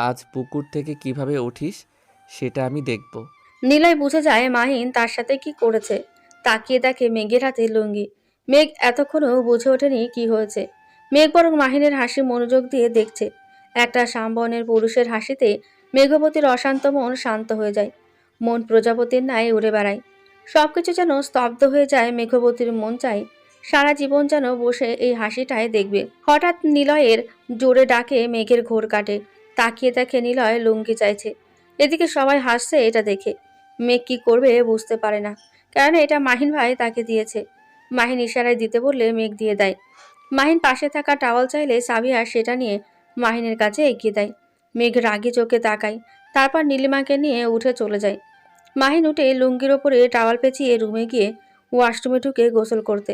আজ পুকুর থেকে কীভাবে উঠিস, সেটা আমি দেখব। নিলয় বুঝে যায় মাহিন তার সাথে কি করেছে। তাকিয়ে দেখে মেঘের হাতে লুঙ্গি। মেঘ এতক্ষণও বুঝে ওঠেনি কি হয়েছে। মেঘ বরং মাহিনের হাসি মনোযোগ দিয়ে দেখছে। একটা সাম্বনের পুরুষের হাসিতে মেঘবতীর অশান্ত মন শান্ত হয়ে যায়। মন প্রজাপতির ন্যায় উড়ে বেড়ায়। সবকিছু যেন স্তব্ধ হয়ে যায় মেঘবতীর মন চাই সারা জীবন যেন বসে এই হাসিটায় দেখবে। হঠাৎ নিলয়ের জোরে ডাকে মেঘের ঘোর কাটে। তাকিয়ে দেখে নিলয় লুঙ্গি চাইছে। এদিকে সবাই হাসছে এটা দেখে। মেঘ কি করবে বুঝতে পারে না। কারণ এটা মাহিন ভাই তাকে দিয়েছে। মাহিন ইশারায় দিতে বললে মেঘ দিয়ে দেয়। মাহিন পাশে থাকা টাওয়াল চাইলে সাবিয়া সেটা নিয়ে মাহিনের কাছে এগিয়ে দেয়। মেঘ রাগি চোখে তাকায়, তারপর নীলিমাকে নিয়ে উঠে চলে যায়। মাহিন উঠে লুঙ্গির ওপরে টাওয়াল পেঁচিয়ে রুমে গিয়ে ওয়াশরুমে ঢুকে গোসল করতে।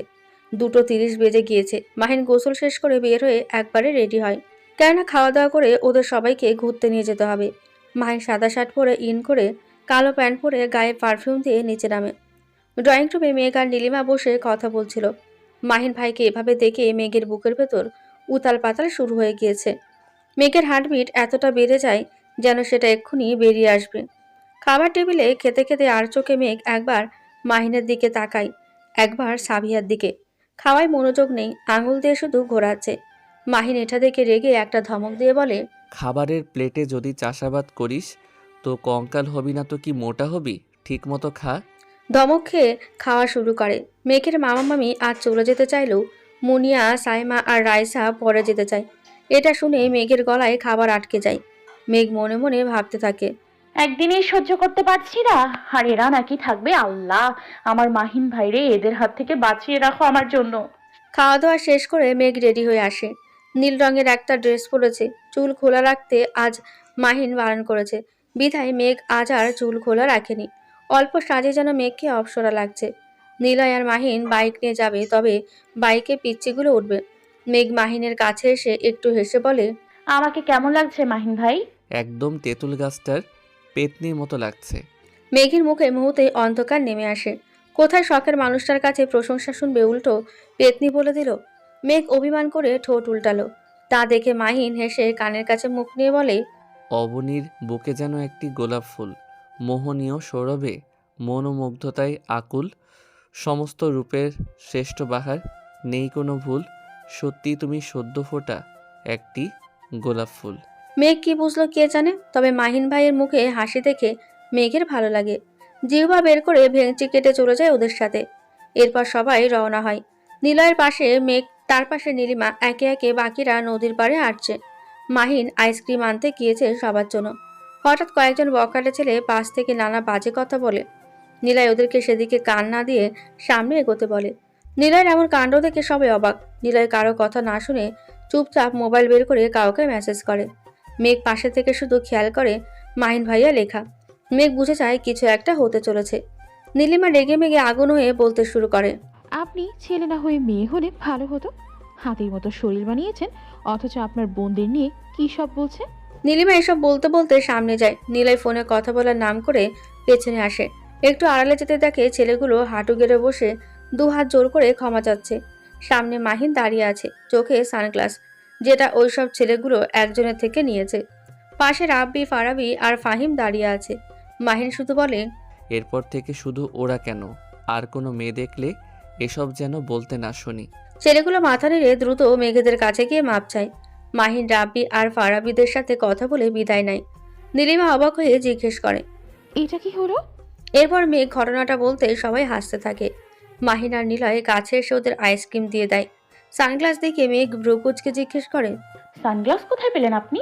দুটো তিরিশ বেজে গিয়েছে। মাহিন গোসল শেষ করে বের হয়ে একবারে রেডি হয়। কেননা খাওয়া দাওয়া করে ওদের সবাইকে ঘুরতে নিয়ে যেতে হবে। মাহিন সাদা শার্ট পরে ইন করে কালো প্যান্ট পরে গায়ে পারফিউম দিয়ে নিচে নামে। ড্রয়িং রুমে মেঘ আর নীলিমা বসে কথা বলছিল। মাহিন ভাইকে এভাবে দেখে মেঘের বুকের ভেতর উতাল পাতাল শুরু হয়ে গিয়েছে। মেঘের হার্টবিট এতটা বেড়ে যায় যেন সেটা এক্ষুনি বেরিয়ে আসবে। খাবার টেবিলে খেতে খেতে আর চোখে মেঘ একবার মাহিনের দিকে তাকায়, একবার সাবিয়ার দিকে। খাওয়ায় মনোযোগ নেই, আঙুল দিয়ে শুধু ঘোরাচ্ছে। মাহিন এটা দেখে রেগে একটা ধমক দিয়ে বলে খাবারের প্লেটে যদি চাষাবাদ করিস তো কঙ্কাল হবি না তো কি মোটা হবি? ঠিক মতো খা। ধমক খেয়ে খাওয়া শুরু করে। মেঘের মামা মামি আজ চলে যেতে চাইলেও মুনিয়া সাইমা আর রাইসা পরে যেতে চায়। এটা শুনে মেঘের গলায় খাবার আটকে যায়। মেঘ মনে মনে ভাবতে থাকে একদিনেই সহ্য করতে পারছি না। আর এরা নাকি থাকবে? আল্লাহ! আমার মাহিন ভাইরে এদের হাত থেকে বাঁচিয়ে রাখো আমার জন্য। খাওয়া দাওয়া শেষ করে মেঘ রেডি হয়ে আসে। নীল রঙের একটা ড্রেস পরেছে চুল খোলা রাখতে আজ মাহিন বারণ করেছে। বিধায় মেঘ আজ আর চুল খোলা রাখেনি। অল্প সাজে যেন মেঘকে অপসরা লাগছে। নীলয় আর মাহিন বাইক নিয়ে যাবে তবে বাইকে পিচ্ছিগুলো উঠবে। মেঘ মাহিনের কাছে এসে একটু হেসে বলে আমাকে কেমন লাগছে মাহিন ভাই? একদম তেঁতুল গাছটার পেতনির মতো লাগছে। মেঘের মুখে মুহূর্তে অন্ধকার নেমে আসে। কোথায় শখের মানুষটার কাছে প্রশংসা শুনবে উল্টো পেতনি বলে দিল মেঘ অভিমান করে ঠোঁট উল্টালো। তা দেখে মাহিন হেসে কানের কাছে মুখ নিয়ে বলে অবনীর বুকে যেন একটি গোলাপ ফুল মোহনীয় সৌরভে মনোমুগ্ধতায় আকুল সমস্ত রূপের শ্রেষ্ঠ বাহার নেই কোনো ভুল সত্যি তুমি সদ্য ফোটা একটি গোলাপ ফুল। মেঘ কি বুঝলো কে জানে তবে মাহিন ভাইয়ের মুখে হাসি দেখে মেঘের ভালো লাগে। জিহ্বা বের করে ভেঙচি কেটে চলে যায় ওদের সাথে। এরপর সবাই রওনা হয়। নিলয়ের পাশে মেঘ তার পাশে নীলিমা একে একে বাকিরা নদীর পাড়ে হাঁটছে। মাহিন আইসক্রিম আনতে গিয়েছে সবার জন্য। হঠাৎ কয়েকজন বকাটে ছেলে পাশ থেকে নানা বাজে কথা বলে। নিলয় ওদেরকে সেদিকে কান না দিয়ে সামনে এগোতে বলে। নিলয়ের এমন কাণ্ড দেখে সবাই অবাক। নিলয় কারও কথা না শুনে চুপচাপ মোবাইল বের করে কাউকে মেসেজ করে। মেঘ পাশে থেকে শুধু খেয়াল করে মাহিন ভাইয়া লেখা। মেঘ বুঝে যায় কিছু একটা হতে চলেছে। নীলিমা রেগে মেগে আগুন হয়ে বলতে শুরু করে। আপনি ছেলে না হয়ে মেয়ে হলে ভালো হতো। হাতির মতো শরীর বানিয়েছেন অথচ আপনার বোনদের নিয়ে কী সব বলছে? নীলিমা এসব বলতে বলতে সামনে যায়। নীলয় ফোনে কথা বলার নাম করে পেছনে আসে। একটু আড়ালে যেতে দেখে ছেলেগুলো হাঁটু গেড়ে বসে দু হাত জোর করে ক্ষমা চাচ্ছে। সামনে মাহিন দাঁড়িয়ে আছে চোখে সানগ্লাস। যেটা ওইসব ছেলেগুলো একজনের থেকে নিয়েছে। পাশে রাব্বি ফারাবি আর ফাহিম দাঁড়িয়ে আছে। মাহিন শুধু বলে এরপর থেকে শুধু ওরা কেন? আর কোনো মেয়ে দেখলে এসব যেন বলতে না শুনি। ছেলেগুলো মাথা নেড়ে দ্রুত মেঘেদের কাছে গিয়ে মাপ চায়। মাহিন রাব্বি আর ফারাবিদের সাথে কথা বলে বিদায় নেয়। নীলিমা অবাক হয়ে জিজ্ঞেস করে এটা কি হলো? এরপর মেঘ ঘটনাটা বলতে সবাই হাসতে থাকে। মাহিন আর নিলয় কাছে এসে ওদের আইসক্রিম দিয়ে দেয়। সানগ্লাস দেখে মেঘ ব্রুকুচকে জিজ্ঞেস করে সানগ্লাস কোথায় পেলেন আপনি?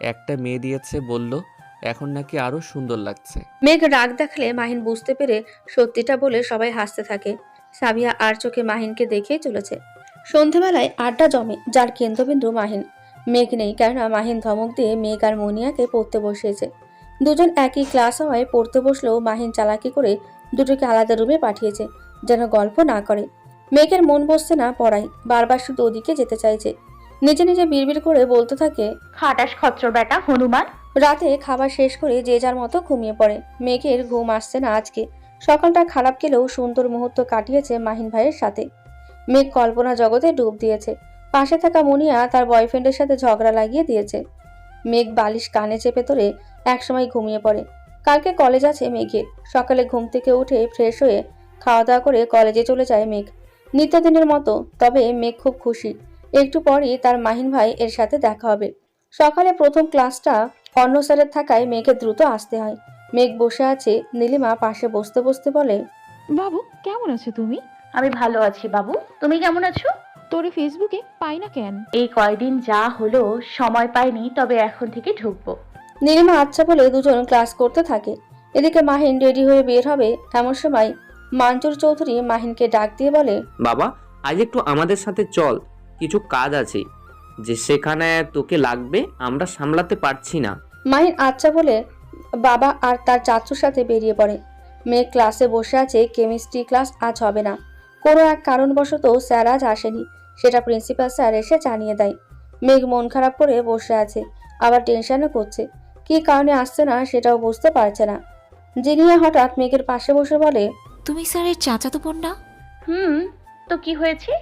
একটা মেয়ে দিয়েছে বলল এখন নাকি আরও সুন্দর লাগছে। মেঘ রাগ দেখালে মাহিন বুঝতে পেরে সত্যিটা বলে সবাই হাসতে থাকে। সাবিয়া আর চোখে মাহিনকে দেখেই চলেছে। সন্ধেবেলায় আড্ডা জমে যার কেন্দ্রবিন্দু মাহিন। মেঘ নেই কেননা মাহিন ধমক দিয়ে মেঘ আর মনিয়াকে পড়তে বসিয়েছে। দুজন একই ক্লাস হওয়ায় পড়তে বসলেও মাহিন চালাকি করে দুটোকে আলাদা রুমে পাঠিয়েছে যেন গল্প না করে। মেঘের মন বসছে না পড়াই বারবার শুধু ওদিকে যেতে চাইছে। নিজে নিজে বিড়বিড় করে বলতে থাকে খাটাস খচ্চর বেটা হনুমান। রাতে খাবার শেষ করে যে যার মতো ঘুমিয়ে পড়ে। মেঘের ঘুম আসছে না আজকে। সকালটা খারাপ গেলেও সুন্দর মুহূর্ত কাটিয়েছে মাহিন ভাইয়ের সাথে। মেঘ কল্পনা জগতে ডুব দিয়েছে। পাশে থাকা মুনিয়া তার বয়ফ্রেন্ডের সাথে ঝগড়া লাগিয়ে দিয়েছে। মেঘ বালিশ কানে চেপে ধরে একসময় ঘুমিয়ে পড়ে। কালকে কলেজ আছে মেঘের। সকালে ঘুম থেকে উঠে ফ্রেশ হয়ে খাওয়া দাওয়া করে কলেজে চলে যায় মেঘ। নিত্যদিনের মতো, তবে মেঘ খুব খুশি। একটু পরই তার মাহিন ভাই এর সাথে দেখা হবে। সকালে প্রথম ক্লাসটা অন্য স্যারের থাকায় মেঘে দ্রুত আসতে হয়। মেঘ বসে আছে নীলিমা পাশে বসতে বসতে বলে বাবু কেমন আছো তুমি? আমি ভালো আছি বাবু। তুমি কেমন আছো? তোরে ফেসবুকে পাই না কেন? এই কয়দিন যা হলো সময় পাইনি তবে এখন থেকে ঢুকবো। নীলিমা আচ্ছা বলে দুজন ক্লাস করতে থাকে। এদিকে মাহিন রেডি হয়ে বের হবে এমন সময় মাঞ্জুর চৌধুরী মাহিনকে ডাক দিয়ে বলে বাবা আজ একটু আমাদের সাথে চল কিছু কাজ আছে। যে সেখানে তোকে লাগবে আমরা সামলাতে পারছি না। মাহিন আচ্ছা বলে বাবা আর তার চাচুর সাথে বেরিয়ে পড়ে। মেয়ে ক্লাসে বসে আছে কেমিস্ট্রি ক্লাস আজ হবে না। কোনো এক কারণবশত স্যার আজ আসেনি। সেটা প্রিন্সিপাল স্যার এসে জানিয়ে দেয়। মেঘ মন খারাপ করে বসে আছে আবার টেনশনও করছে। কী কারণে আসছে না সেটাও বুঝতে পারছে না। জিনিয়া হঠাৎ মেঘের পাশে বসে বলে তুমি স্যারের চাচাতো বোন না? হুম তো কি হয়েছে?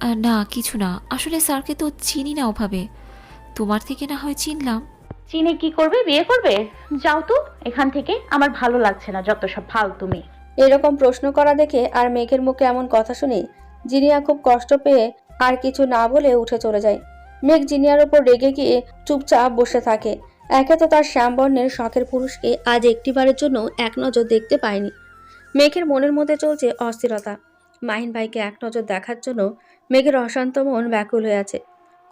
আহ, না কিছু না। আসলে স্যারকে তো চিনি না ওভাবে। তোমার থেকে না হয় চিনলাম। চিনে কি করবে, বিয়ে করবে? যাও তো, এখান থেকে। আমার ভালো লাগছে না, যত সব ফালতু তুমি এরকম প্রশ্ন করা দেখে আর মেঘের মুখে এমন কথা শুনে জিনিয়া খুব কষ্ট পেয়ে আর কিছু না বলে উঠে চলে যায়। মেঘ জিনিয়ার উপর রেগে গিয়ে চুপচাপ বসে থাকে। একে তো তার শ্যামবর্ণের শখের পুরুষকে আজ একটিবারের জন্য এক নজর দেখতে পায়নি। মেঘের মনের মধ্যে চলছে অস্থিরতা। মাহিন ভাইকে এক নজর দেখার জন্য মেঘের অশান্ত মন ব্যাকুল হয়ে আছে।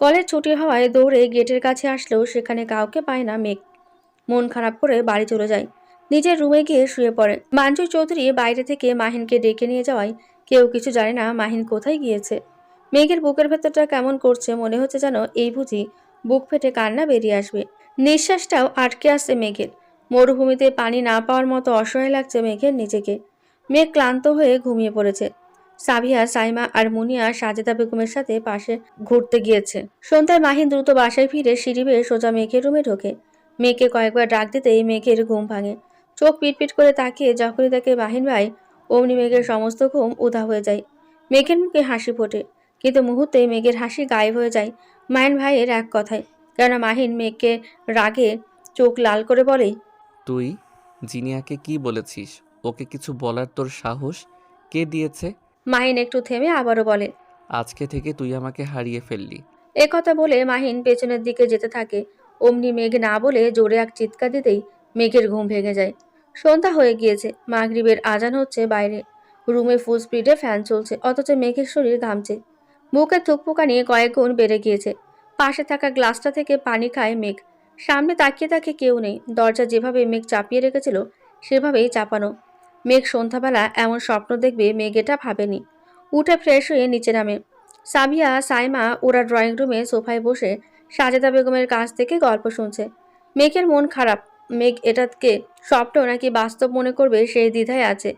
কলেজ ছুটি হওয়ায় দৌড়ে গেটের কাছে আসলেও সেখানে কাউকে পায় না মেঘ। মন খারাপ করে বাড়ি চলে যায়। নিজের রুমে গিয়ে শুয়ে পড়ে। মাঞ্জু চৌধুরী বাইরে থেকে মাহিনকে ডেকে নিয়ে যাওয়ায় কেউ কিছু জানে না মাহিন কোথায় গিয়েছে। মেঘের বুকের ভেতরটা কেমন করছে মনে হচ্ছে যেন এই বুঝি বুক ফেটে কান্না বেরিয়ে আসবে। নিঃশ্বাসটাও আটকে আসছে মেঘের। মরুভূমিতে পানি না পাওয়ার মতো অসহায় লাগছে মেঘের নিজেকে। মেঘ ক্লান্ত হয়ে ঘুমিয়ে পড়েছে। সাবিয়া, সাইমা আর মুনিয়া সাজেদা বেগমের সাথে পাশে ঘুরতে গিয়েছে। সন্ধ্যায় মাহিন দ্রুত বাসায় ফিরে সিঁড়ি বেয়ে সোজা মেঘের রুমে ঢোকে। মেয়েকে কয়েকবার ডাক দিতেই মেঘের ঘুম ভাঙে। চোখ পিটপিট করে তাকিয়ে যখনই তাকে মাহিন ভাই, অমনি মেঘের সমস্ত ঘুম উধা হয়ে যায়। মেঘের মুখে হাসি ফোটে, কিন্তু মুহূর্তে মেঘের হাসি গায়েব হয়ে যায় মাহিন ভাইয়ের এক কথায়। কেননা মাহিন মেঘকে রাগে চোখ লাল করে বলে, তুই জিনিয়াকে কি বলেছিস? ওকে কিছু বলার তোর সাহস? কে দিয়েছে? মাহিন একটু থেমে আবারও বলে আজকে থেকে তুই আমাকে হারিয়ে ফেললি। এ কথা বলে মাহিন পেছনের দিকে যেতে থাকে। অমনি মেঘ না বলে জোরে এক চিৎকার দিতেই মেঘের ঘুম ভেঙে যায়। সন্ধ্যা হয়ে গিয়েছে মাগরিবের আজান হচ্ছে বাইরে। রুমে ফুল স্পিডে ফ্যান চলছে অথচ মেঘের শরীর ঘামছে। বুকে থুকপুকানি কয়েক গুণ বেড়ে গিয়েছে। পাশে থাকা গ্লাসটা থেকে পানি খায় মেঘ। সামনে তাকিয়ে তাকে কেউ নেই। দরজা যেভাবে মেঘ চাপিয়ে রেখেছিল সেভাবেই চাপানো। মেঘ সন্ধ্যাবেলা এমন স্বপ্ন দেখবে মেঘ এটা ভাবেনি। উঠে ফ্রেশ হয়ে নিচে নামে। সাবিয়া সাইমা ওরা ড্রয়িং রুমে সোফায় বসে সাজেদা বেগমের কাছ থেকে গল্প শুনছে। মেঘের মন খারাপ। মেঘ এটাকে স্বপ্ন নাকি বাস্তব মনে করবে সেই দ্বিধায় আছে।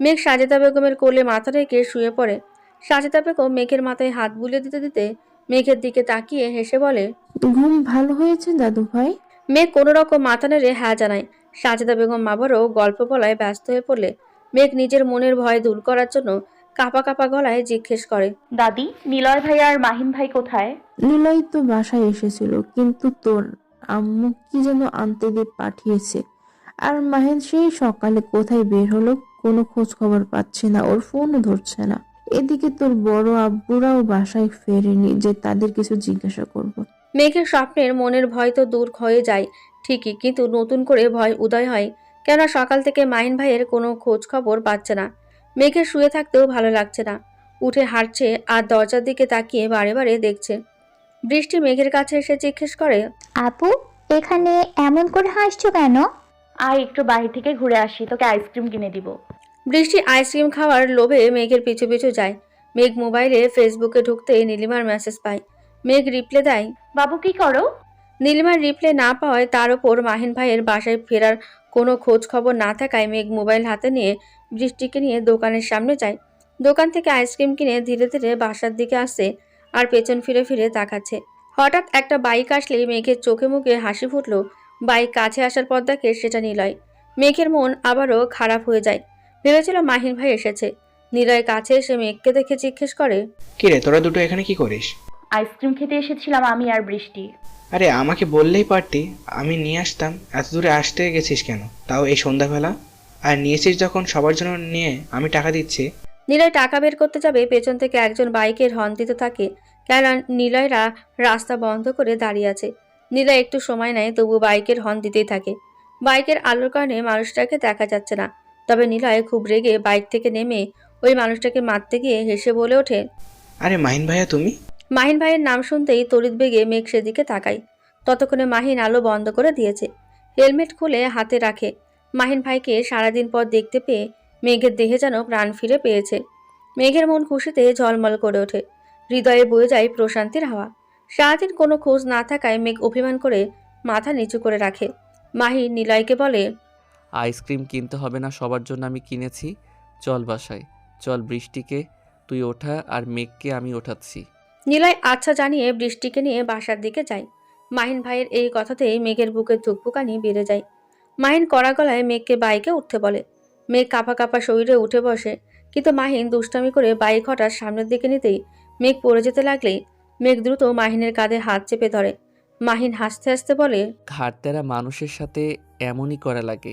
মেঘ সাজেদা বেগমের কোলে মাথা রেখে শুয়ে পড়ে। সাজেদা বেগম মেঘের মাথায় হাত বুলিয়ে দিতে দিতে মেঘের দিকে তাকিয়ে হেসে বলে ঘুম ভালো হয়েছে দাদু ভাই মেঘ কোনো রকম মাথা নেড়ে হ্যাঁ জানায়। সাজেদা বেগম আবারও গল্প বলায় ব্যস্ত হয়ে পড়লে মেঘ নিজের মনের ভয় দূর করার জন্য কাপা কাপা গলায় জিজ্ঞেস করে দাদি নিলয় ভাই আর মাহিন ভাই কোথায়? নিলয় তো বাসায় এসেছিল কিন্তু তোর আম্মু কি যেন আনতে দিয়ে পাঠিয়েছে। আর মাহেন সেই সকালে কোথায় বের হলো কোনো খোঁজ খবর পাচ্ছে না ওর ফোনও ধরছে না। এদিকে তোর বড় আব্বুরাও বাসায় ফেরেনি যে তাদের কিছু জিজ্ঞাসা করব। মেঘের স্বপ্নের মনের ভয় তো দূর হয়ে যায় ঠিকই কিন্তু নতুন করে ভয় উদয় হয়। কেন সকাল থেকে মাইন ভাইয়ের কোনো খোঁজ খবর পাচ্ছে না। মেঘের শুয়ে থাকতেও ভালো লাগছে না। উঠে হাঁটছে আর দরজার দিকে তাকিয়ে বারে বারে দেখছে। বৃষ্টি মেঘের কাছে এসে জিজ্ঞেস করে আপু এখানে এমন করে হাসছো কেন? আয় একটু বাইরে থেকে ঘুরে আসি তোকে আইসক্রিম কিনে দিব। বৃষ্টি আইসক্রিম খাওয়ার লোভে মেঘের পিছু পিছু যায়। মেঘ মোবাইলে ফেসবুকে ঢুকতে নীলিমার মেসেজ পায়। মেঘ রিপ্লে দেয়। বাবু কি করো? নীলিমার রিপ্লে না পাওয়ায় তার ওপর মাহিন ভাইয়ের বাসায় ফেরার কোনো খোঁজ খবর না থাকায় মেঘ মোবাইল হাতে নিয়ে বৃষ্টিকে নিয়ে দোকানের সামনে যায়। দোকান থেকে আইসক্রিম কিনে ধীরে ধীরে বাসার দিকে আসছে আর পেছন ফিরে ফিরে তাকাচ্ছে। হঠাৎ একটা বাইক আসলেই মেঘের চোখে মুখে হাসি ফুটল। বাইক কাছে আসার পর দেখে সেটা নিলয়। মেঘের মন আবারও খারাপ হয়ে যায়। ভেবেছিল মাহিন ভাই এসেছে। নিলয় কাছে এসে মেঘকে দেখে জিজ্ঞেস করে কিরে তোরা দুটো এখানে কি করিস? আইসক্রিম খেতে এসেছিলাম আমি আর বৃষ্টি। আরে আমাকে বললেই পারতি আমি নিয়ে আসতাম। এত দূরে আসতে গেছিস কেন? তাও এই সন্ধ্যাবেলা? আর নিয়েছিস যখন সবার জন্য নিয়ে আমি টাকা দিচ্ছি। নিলয় টাকা বের করতে যাবে পেছন থেকে একজন বাইকের হর্ন দিতে থাকে। কেননা নিলয়রা রাস্তা বন্ধ করে দাঁড়িয়ে আছে। নিলয় একটু সময় নেয় তবু বাইকের হর্ন দিতেই থাকে। বাইকের আলোর কারণে মানুষটাকে দেখা যাচ্ছে না। তবে নিলয় খুব রেগে বাইক থেকে নেমে ওই মানুষটাকে মারতে গিয়ে হেসে বলে ওঠে আরে মাহিন ভাইয়া তুমি? মাহিন ভাইয়ের নাম শুনতেই তড়িৎ বেগে মেঘ সেদিকে তাকাই ততক্ষণে মাহিন আলো বন্ধ করে দিয়েছে। হেলমেট খুলে হাতে রাখে। মাহিন ভাইকে সারাদিন পর দেখতে পেয়ে মেঘের দেহে যেন প্রাণ ফিরে পেয়েছে। মেঘের মন খুশিতে ঝলমল করে ওঠে। হৃদয়ে বয়ে যায় প্রশান্তির হাওয়া। সারাদিন কোনো খোঁজ না থাকায় মেঘ অভিমান করে মাথা নিচু করে রাখে। মাহিন নিলয়কে বলে, আইসক্রিম কিনতে হবে না, সবার জন্য আমি কিনেছি। চল বাসায়। চল বৃষ্টিকে, তুই ওঠা আর মেঘকে আমি ওঠাচ্ছি। নিলয় আচ্ছা জানিয়ে বৃষ্টিকে নিয়ে বাসার দিকে যায়। মাহিন ভাইয়ের এই কথাতেই মেঘের বুকের ধুকপুকানি বেড়ে যায়। মাহিন কড়া গলায় মেঘকে বাইকে উঠতে বলে। মেঘ কাঁপা কাঁপা শরীরে উঠে বসে। কিন্তু মাহিন দুষ্টামি করে বাইক হঠাৎ সামনের দিকে নিতেই মেঘ পড়ে যেতে লাগলেই মেঘ দ্রুত মাহিনের কাঁধে হাত চেপে ধরে। মাহিন হাসতে হাসতে বলে ঘাটতেরা মানুষের সাথে এমনই করা লাগে।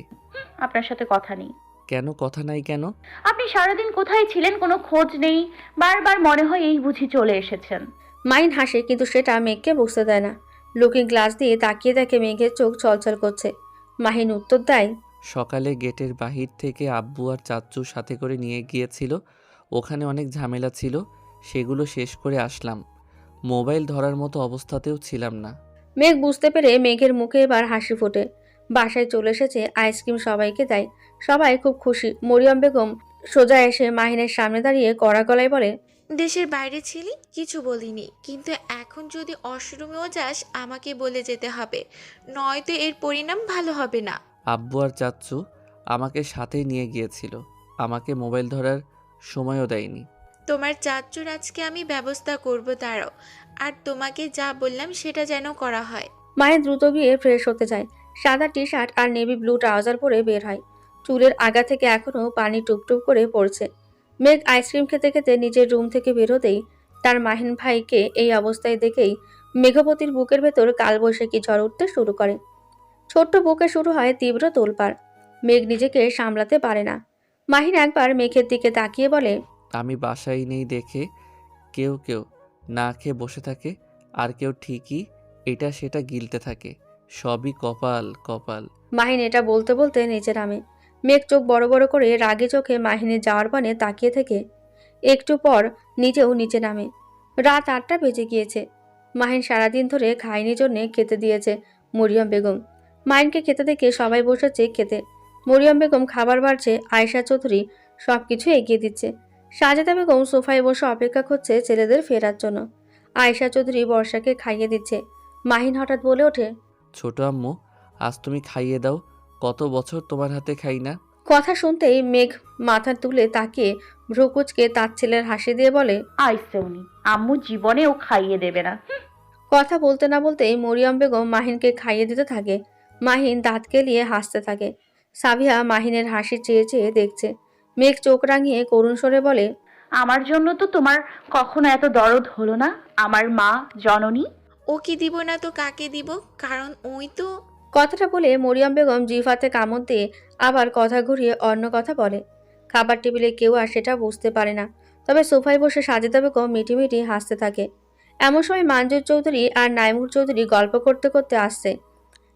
আপনার সাথে কথা নেই। কেন কথা নাই কেন? আপনি সারাদিন কোথায় ছিলেন? কোনো খোঁজ নেই। বারবার মনে হয় এই বুঝি চলে এসেছেন। মাহিন হাসে কিন্তু সেটা মেঘকে বুঝতে দেয় না। লুকিং গ্লাস দিয়ে তাকিয়ে দেখে মেঘের চোখ ছলছল করছে। মাহিন উত্তর দেয় সকালে গেটের বাহির থেকে আব্বু আর চাচ্চু সাথে করে নিয়ে গিয়েছিল। ওখানে অনেক ঝামেলা ছিল। সেগুলো শেষ করে আসলাম। মোবাইল ধরার মতো অবস্থাতেও ছিলাম না। মেঘ বুঝতে পেরে মেঘের মুখে এবার হাসি ফোটে। বাসায় চলে এসেছে আইসক্রিম সবাইকে দেয়। সবাই খুব খুশি। মরিয়ম বেগম সোজা এসে মাহিনের সামনে দাঁড়িয়ে কড়া গলায় বলে দেশের বাইরে ছিলি? কিছু বলিনি। কিন্তু এখন যদি অশরুমেও যাস আমাকে বলে যেতে হবে। নয়তো এর পরিণাম ভালো হবে না। আব্বু আর চাচ্চু আমাকে সাথে নিয়ে গিয়েছিল। আমাকে মোবাইল ধরার সময়ও দেয়নি। তোমার চাচ্চুর আজকে আমি ব্যবস্থা করব তারও আর তোমাকে যা বললাম সেটা যেন করা হয়। মায়ের দ্রুত গিয়ে ফ্রেশ হতে যায়। সাদা টি শার্ট আর নেভি ব্লু ট্রাউজার পরে বের হয়। চুলের আগা থেকে এখনও পানি টুপটুপ করে পড়ছে। মেঘ আইসক্রিম খেতে খেতে নিজের রুম থেকে বেরোতেই তার মাহিন ভাইকে এই অবস্থায় দেখেই মেঘপতির বুকের ভেতর কালবৈশাখী ঝড় উঠতে শুরু করে। ছোট্ট বুকে শুরু হয় তীব্র তোলপাড়। মেঘ নিজেকে সামলাতে পারে না। মাহিন একবার মেঘের দিকে তাকিয়ে বলে আমি বাসায় নেই দেখে কেউ কেউ না খেয়ে বসে থাকে আর কেউ ঠিকই এটা সেটা গিলতে থাকে। সবই কপাল কপাল। মাহিন এটা বলতে বলতে নিচে নামে। মেঘ চোখ বড় বড় করে রাগে চোখে মাহিনের যাওয়ার পানে তাকিয়ে থেকে একটু পর নিজেও নিচে নামে। রাত আটটা বেজে গিয়েছে। মাহিন সারাদিন ধরে খায়নি জন্যে খেতে দিয়েছে মরিয়ম বেগম। মাহিনকে খেতে দেখে সবাই বসেছে খেতে। মরিয়ম বেগম খাবার বাড়ছে, আয়েশা চৌধুরী সব কিছু এগিয়ে দিচ্ছে। সাজেদা বেগম সোফায় বসে অপেক্ষা করছে ছেলেদের ফেরার জন্য। আয়েশা চৌধুরী বর্ষাকে খাইয়ে দিচ্ছে। মাহিন হঠাৎ বলে ওঠে, ছোট আম্মু, আজ তুমি খাইয়ে দাও কত বছর তোমার হাতে খাই না? কথা শুনতেই মেঘ মাথা তুলে তাকে ভ্রুকুচকে তার ছেলের হাসি দিয়ে বলে আইসে উনি আম্মু জীবনেও খাইয়ে দেবে না। কথা বলতে না বলতেই মরিয়ম বেগম মাহিনকে খাইয়ে দিতে থাকে। মাহিন দাঁত কেলিয়ে হাসতে থাকে। সাবিয়া মাহিনের হাসি চেয়ে চেয়ে দেখছে। মেঘ চোখ রাঙিয়ে করুণ স্বরে বলে আমার জন্য তো তোমার কখনো এত দরদ হলো না? আমার মা জননী? ও কি দিব না তো কাকে দিব? কারণ ওই তো কথাটা বলে মরিয়ম বেগম জিফাতে কামড় দিয়ে আবার কথা ঘুরিয়ে অন্য কথা বলে। খাবার টেবিলে কেউ আর সেটা বুঝতে পারে না। তবে সোফায় বসে সাজেদা বেগম মিটিমিটি হাসতে থাকে। এমন সময় মানজুর চৌধুরী আর নাইমুর চৌধুরী গল্প করতে করতে আসছে।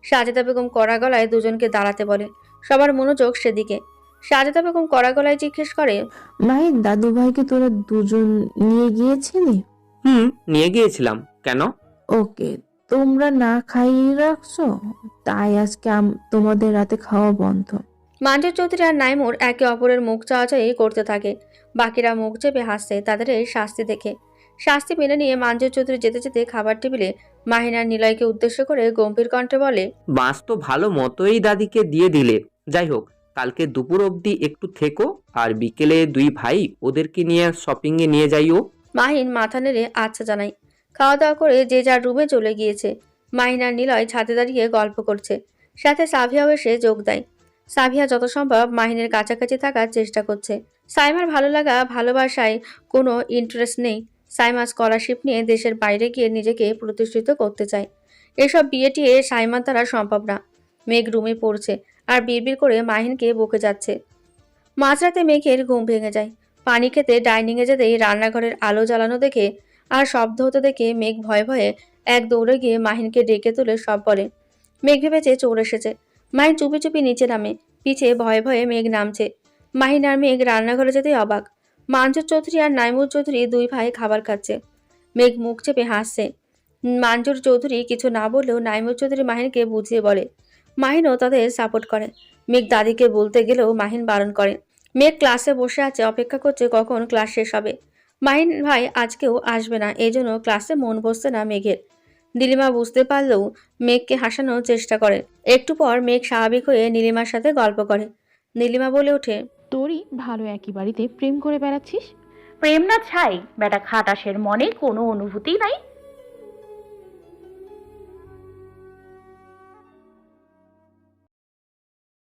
সাজেদা বেগম কড়া গলায় দুজনকে দাঁড়াতে বলে। সবার মনোযোগ সেদিকে। সাজেদা বেগম কড়া গলায় জিজ্ঞেস করে মাহিন দাদু ভাইকে তোরা দুজন নিয়ে গিয়েছিলি? হুম নিয়ে গিয়েছিলাম। কেন? ওকে তোমরা না খাইয়ে রাখছো? তাই আজকে আম- তোমাদের রাতে খাওয়া বন্ধ। মানজুর চৌধুরী আর নাইমুর একে অপরের মুখ চাওয়াচাই করতে থাকে। বাকিরা মুখ চেপে হাসছে তাদের এই শাস্তি দেখে। শাস্তি মেনে নিয়ে মানজুর চৌধুরী যেতে যেতে খাবার টেবিলে মাহিনার নিলয়কে উদ্দেশ্য করে গম্ভীর কণ্ঠে বলে বাঁশ তো ভালো মতোই দাদিকে দিয়ে দিলে। যাই হোক কালকে দুপুর অবধি একটু থেকো আর বিকেলে দুই ভাই ওদেরকে নিয়ে শপিংয়ে নিয়ে যাইও। মাহিন মাথা নেড়ে আচ্ছা জানাই খাওয়া দাওয়া করে যে যার রুমে চলে গিয়েছে। মাহিন আর নিলয় ছাদে দাঁড়িয়ে গল্প করছে। সাথে সাভিয়াও এসে যোগ দেয়। সাভিয়া যত সম্ভব মাহিনের কাছাকাছি থাকার চেষ্টা করছে। সাইমার ভালো লাগা, ভালোবাসায় কোনো ইন্টারেস্ট নেই। সাইমা স্কলারশিপ নিয়ে দেশের বাইরে গিয়ে নিজেকে প্রতিষ্ঠিত করতে চায়। এসব বিয়ে টিয়ে সাইমার দ্বারা সম্ভব না। মেঘ রুমে পড়ছে আর বিড়বিড় করে মাহিনকে বকে যাচ্ছে। মাঝরাতে মেঘের ঘুম ভেঙে যায়। পানি খেতে ডাইনিংয়ে যেতেই রান্নাঘরের আলো জ্বালানো দেখে আর শব্দ হতে দেখে মেঘ ভয়ে ভয়ে এক দৌড়ে গিয়ে মাহিনকে ডেকে তুলে সব বলে। মেঘ ভেবেছে চোর এসেছে। মাহিন চুপি চুপি নিচে নামে। পিছে ভয়ে ভয়ে মেঘ নামছে। মাহিন আর মেঘ রান্নাঘরে যেতেই অবাক। মাঞ্জুর চৌধুরী আর নাইমুর চৌধুরী দুই ভাই খাবার খাচ্ছে। মেঘ মুখ চেপে হাসছে। মাঞ্জুর চৌধুরী কিছু না বললেও নাইমুর চৌধুরী মাহিনকে বুঝিয়ে বলে, মাহিনও তাদের সাপোর্ট করে। মেঘ দাদিকে বলতে গেলেও মাহিন বারণ করে। মেঘ ক্লাসে বসে আছে, অপেক্ষা করছে কখন ক্লাস শেষ হবে। মাহিন ভাই আজকেও আসবে না এই জন্য ক্লাসে মন বসছে না মেঘের। নীলিমা বুঝতে পারলেও মেঘকে হাসানোর চেষ্টা করে। একটু পর মেঘ স্বাভাবিক হয়ে নীলিমার সাথে গল্প করে। নীলিমা বলে ওঠে তোরই ভালো একই বাড়িতে প্রেম করে বেড়াচ্ছিস? প্রেম না ছাই বেটা খাটাসের মনে কোনো অনুভূতি নাই।